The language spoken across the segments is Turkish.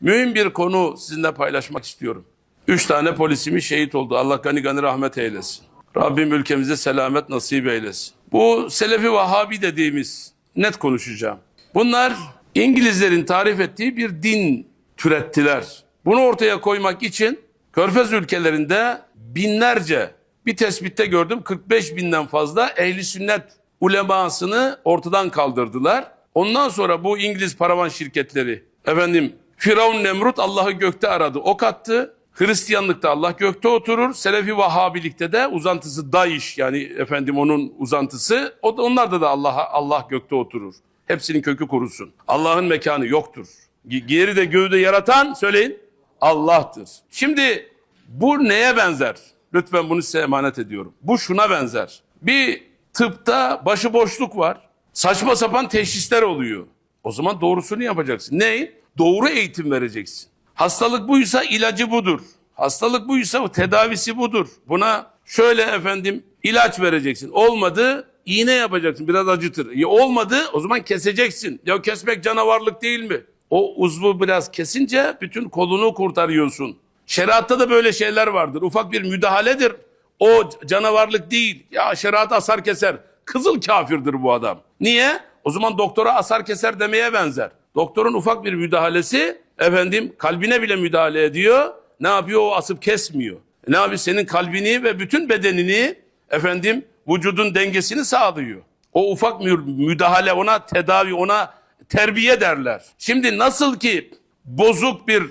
Mühim bir konu sizinle paylaşmak istiyorum. Üç tane polisimiz şehit oldu. Allah gani gani rahmet eylesin. Rabbim ülkemize selamet nasip eylesin. Bu Selefi Vahabi dediğimiz net konuşacağım. Bunlar İngilizlerin tarif ettiği bir din türettiler. Bunu ortaya koymak için Körfez ülkelerinde binlerce bir tespitte gördüm 45 binden fazla ehli sünnet ulemasını ortadan kaldırdılar. Ondan sonra bu İngiliz paravan şirketleri efendim Firavun Nemrut Allah'ı gökte aradı ok attı. Hristiyanlıkta Allah gökte oturur. Selefi Vahabilikte de uzantısı Daesh yani efendim onun uzantısı. O da onlarda da Allah Allah gökte oturur. Hepsinin kökü kurusun. Allah'ın mekanı yoktur. Ge- Geri de göğü de yaratan söyleyin Allah'tır. Şimdi bu neye benzer? Lütfen bunu size emanet ediyorum. Bu şuna benzer. Bir tıpta başıboşluk var. Saçma sapan teşhisler oluyor. O zaman doğrusunu yapacaksın. Ne? Doğru eğitim vereceksin. Hastalık buysa ilacı budur. Hastalık buysa tedavisi budur. Buna şöyle efendim ilaç vereceksin. Olmadı iğne yapacaksın. Biraz acıtır. Ya olmadı o zaman keseceksin. Ya kesmek canavarlık değil mi? O uzvu biraz kesince bütün kolunu kurtarıyorsun. Şeriatta da böyle şeyler vardır. Ufak bir müdahaledir. O canavarlık değil. Ya şeriat asar keser. Kızıl kafirdir bu adam. Niye? O zaman doktora asar keser demeye benzer. Doktorun ufak bir müdahalesi efendim kalbine bile müdahale ediyor. Ne yapıyor? O asıp kesmiyor. Ne yapıyor? Senin kalbini ve bütün bedenini efendim vücudun dengesini sağlıyor. O ufak mü- müdahale ona tedavi ona terbiye derler. Şimdi nasıl ki bozuk bir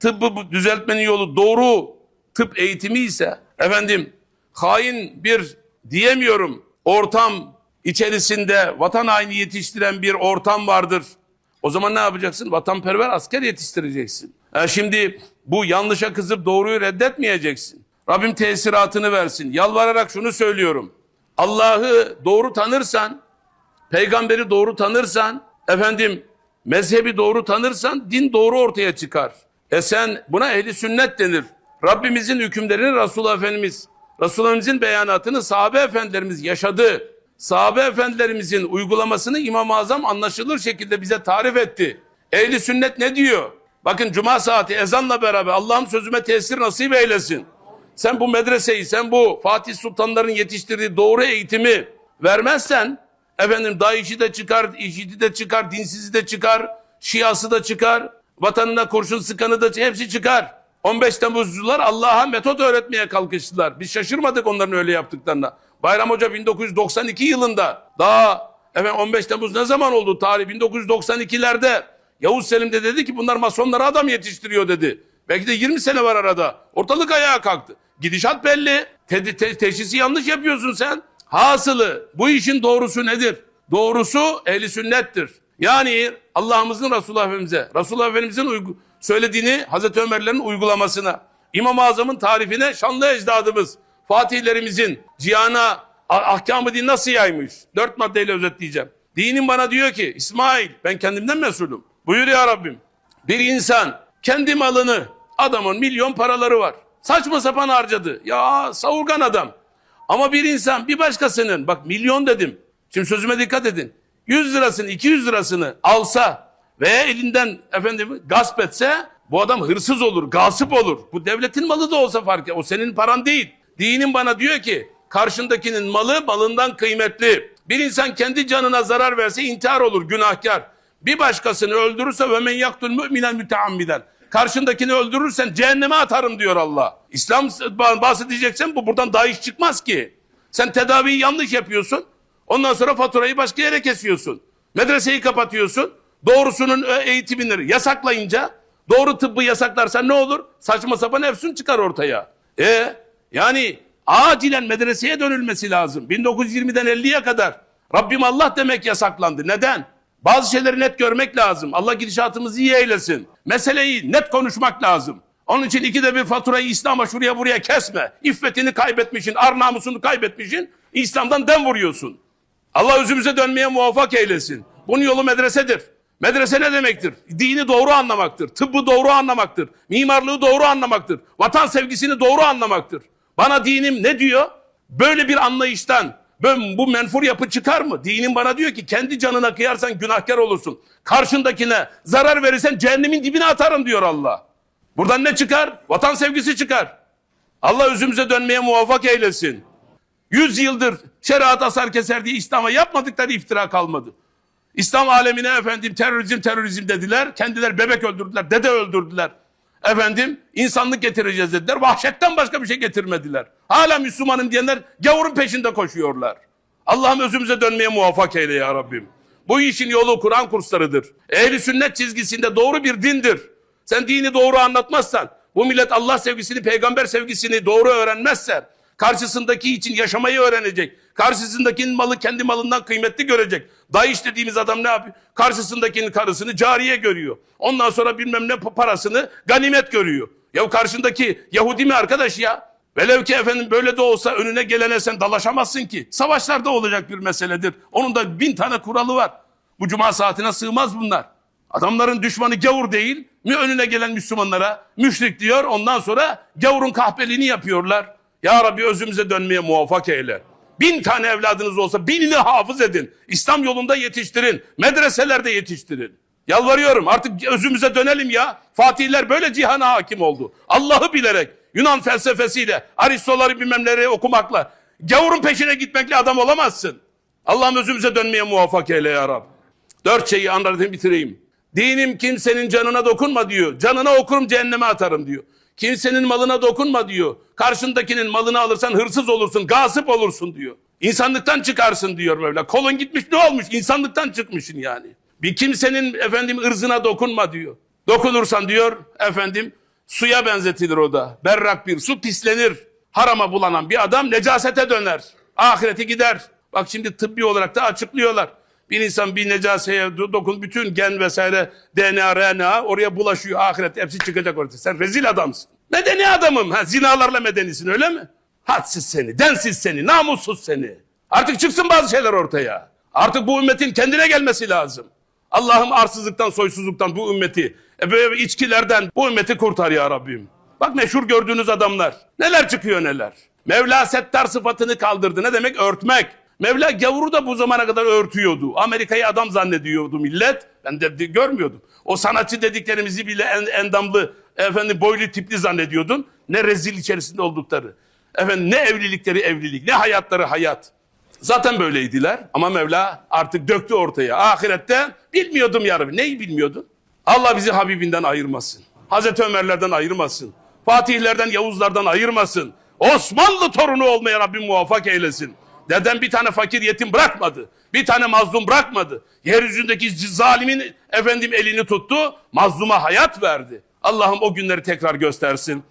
tıbbı düzeltmenin yolu doğru tıp eğitimi ise efendim hain bir diyemiyorum ortam içerisinde vatan haini yetiştiren bir ortam vardır. O zaman ne yapacaksın? Vatanperver asker yetiştireceksin. Ha şimdi bu yanlışa kızıp doğruyu reddetmeyeceksin. Rabbim tesiratını versin. Yalvararak şunu söylüyorum. Allah'ı doğru tanırsan, peygamberi doğru tanırsan, efendim mezhebi doğru tanırsan din doğru ortaya çıkar. E sen buna ehli sünnet denir. Rabbimizin hükümlerini Resulullah Efendimiz, Resulullah'ımızın beyanatını sahabe efendilerimiz yaşadı. Sahabe efendilerimizin uygulamasını İmam-ı Azam anlaşılır şekilde bize tarif etti. Ehli sünnet ne diyor? Bakın cuma saati ezanla beraber Allah'ım sözüme tesir nasip eylesin. Sen bu medreseyi, sen bu Fatih Sultanların yetiştirdiği doğru eğitimi vermezsen efendim Daişi de çıkar, İşidi de çıkar, dinsizi de çıkar, Şiası da çıkar, vatanına kurşun sıkanı da hepsi çıkar. 15 Temmuzcular Allah'a metot öğretmeye kalkıştılar. Biz şaşırmadık onların öyle yaptıklarına. Bayram Hoca 1992 yılında daha efendim 15 Temmuz ne zaman oldu tarih 1992'lerde Yavuz Selim de dedi ki bunlar masonlara adam yetiştiriyor dedi. Belki de 20 sene var arada. Ortalık ayağa kalktı. Gidişat belli. Te- te- teşhisi yanlış yapıyorsun sen. Hasılı bu işin doğrusu nedir? Doğrusu ehli sünnettir. Yani Allah'ımızın Resulullah Efendimiz'e, Resulullah Efendimiz'in uygu- söylediğini Hazreti Ömerlerin uygulamasına, İmam-ı Azam'ın tarifine şanlı ecdadımız, Fatihlerimizin cihana ah- ahkamı din nasıl yaymış? Dört maddeyle özetleyeceğim. Dinin bana diyor ki İsmail ben kendimden mesulüm. Buyur ya Rabbim. Bir insan kendi malını adamın milyon paraları var. Saçma sapan harcadı. Ya savurgan adam. Ama bir insan bir başkasının bak milyon dedim. Şimdi sözüme dikkat edin. 100 lirasını 200 lirasını alsa veya elinden efendim gasp etse bu adam hırsız olur, gasip olur. Bu devletin malı da olsa fark et. O senin paran değil. Dinin bana diyor ki karşındakinin malı malından kıymetli. Bir insan kendi canına zarar verse intihar olur, günahkar. Bir başkasını öldürürse ve men yaktul müminen müteammiden. Karşındakini öldürürsen cehenneme atarım diyor Allah. İslam bahsedeceksen bu buradan daha iş çıkmaz ki. Sen tedaviyi yanlış yapıyorsun. Ondan sonra faturayı başka yere kesiyorsun. Medreseyi kapatıyorsun. Doğrusunun ö- eğitimini yasaklayınca doğru tıbbı yasaklarsan ne olur? Saçma sapan efsun çıkar ortaya. E yani acilen medreseye dönülmesi lazım. 1920'den 50'ye kadar Rabbim Allah demek yasaklandı. Neden? Bazı şeyleri net görmek lazım. Allah gidişatımızı iyi eylesin. Meseleyi net konuşmak lazım. Onun için ikide bir faturayı İslam'a şuraya buraya kesme. İffetini kaybetmişsin, ar namusunu kaybetmişsin. İslam'dan dem vuruyorsun. Allah özümüze dönmeye muvaffak eylesin. Bunun yolu medresedir. Medrese ne demektir? Dini doğru anlamaktır. Tıbbı doğru anlamaktır. Mimarlığı doğru anlamaktır. Vatan sevgisini doğru anlamaktır. Bana dinim ne diyor? Böyle bir anlayıştan ben, bu menfur yapı çıkar mı? Dinin bana diyor ki kendi canına kıyarsan günahkar olursun. Karşındakine zarar verirsen cehennemin dibine atarım diyor Allah. Buradan ne çıkar? Vatan sevgisi çıkar. Allah özümüze dönmeye muvaffak eylesin. Yüz yıldır şeriat asar keser diye İslam'a yapmadıkları iftira kalmadı. İslam alemine efendim terörizm terörizm dediler. Kendileri bebek öldürdüler, dede öldürdüler. Efendim insanlık getireceğiz dediler. Vahşetten başka bir şey getirmediler. Hala Müslümanım diyenler gavurun peşinde koşuyorlar. Allah'ım özümüze dönmeye muvaffak eyle ya Rabbim. Bu işin yolu Kur'an kurslarıdır. Ehli sünnet çizgisinde doğru bir dindir. Sen dini doğru anlatmazsan, bu millet Allah sevgisini, peygamber sevgisini doğru öğrenmezse, karşısındaki için yaşamayı öğrenecek. Karşısındakinin malı kendi malından kıymetli görecek. Dahiş dediğimiz adam ne yapıyor? Karşısındakinin karısını cariye görüyor. Ondan sonra bilmem ne parasını ganimet görüyor. Ya karşındaki Yahudi mi arkadaş ya? Velev ki efendim böyle de olsa önüne gelene sen dalaşamazsın ki. Savaşlarda olacak bir meseledir. Onun da bin tane kuralı var. Bu cuma saatine sığmaz bunlar. Adamların düşmanı gavur değil, mi önüne gelen Müslümanlara müşrik diyor. Ondan sonra gavurun kahpeliğini yapıyorlar. Ya Rabbi özümüze dönmeye muvaffak eyle. Bin tane evladınız olsa binini hafız edin. İslam yolunda yetiştirin. Medreselerde yetiştirin. Yalvarıyorum artık özümüze dönelim ya. Fatihler böyle cihana hakim oldu. Allah'ı bilerek Yunan felsefesiyle, Aristoları bilmemleri okumakla, gavurun peşine gitmekle adam olamazsın. Allah'ım özümüze dönmeye muvaffak eyle ya Rabbi. Dört şeyi anlatayım bitireyim. Dinim kimsenin canına dokunma diyor. Canına okurum cehenneme atarım diyor. Kimsenin malına dokunma diyor. Karşındakinin malını alırsan hırsız olursun, gasip olursun diyor. İnsanlıktan çıkarsın diyor Mevla. Kolun gitmiş ne olmuş? İnsanlıktan çıkmışsın yani. Bir kimsenin efendim ırzına dokunma diyor. Dokunursan diyor efendim suya benzetilir o da. Berrak bir su pislenir. Harama bulanan bir adam necasete döner. Ahireti gider. Bak şimdi tıbbi olarak da açıklıyorlar. Bir insan bir necaseye do- dokun bütün gen vesaire DNA, RNA oraya bulaşıyor. Ahiret hepsi çıkacak ortaya. Sen rezil adamsın. Medeni adamım. Ha, zinalarla medenisin öyle mi? Hadsiz seni, densiz seni, namussuz seni. Artık çıksın bazı şeyler ortaya. Artık bu ümmetin kendine gelmesi lazım. Allah'ım arsızlıktan, soysuzluktan bu ümmeti, böyle içkilerden bu ümmeti kurtar ya Rabbim. Bak meşhur gördüğünüz adamlar. Neler çıkıyor neler. Mevla settar sıfatını kaldırdı. Ne demek? Örtmek. Mevla gavuru da bu zamana kadar örtüyordu. Amerika'yı adam zannediyordu millet. Ben de, de görmüyordum. O sanatçı dediklerimizi bile en, endamlı, efendim boylu tipli zannediyordun. Ne rezil içerisinde oldukları. Efendim ne evlilikleri evlilik, ne hayatları hayat. Zaten böyleydiler ama Mevla artık döktü ortaya. Ahirette bilmiyordum ya Rabbi. Neyi bilmiyordun? Allah bizi Habibinden ayırmasın. Hazreti Ömerlerden ayırmasın. Fatihlerden, Yavuzlardan ayırmasın. Osmanlı torunu olmaya Rabbim muvaffak eylesin. Deden bir tane fakir yetim bırakmadı. Bir tane mazlum bırakmadı. Yeryüzündeki zalimin efendim elini tuttu. Mazluma hayat verdi. Allah'ım o günleri tekrar göstersin.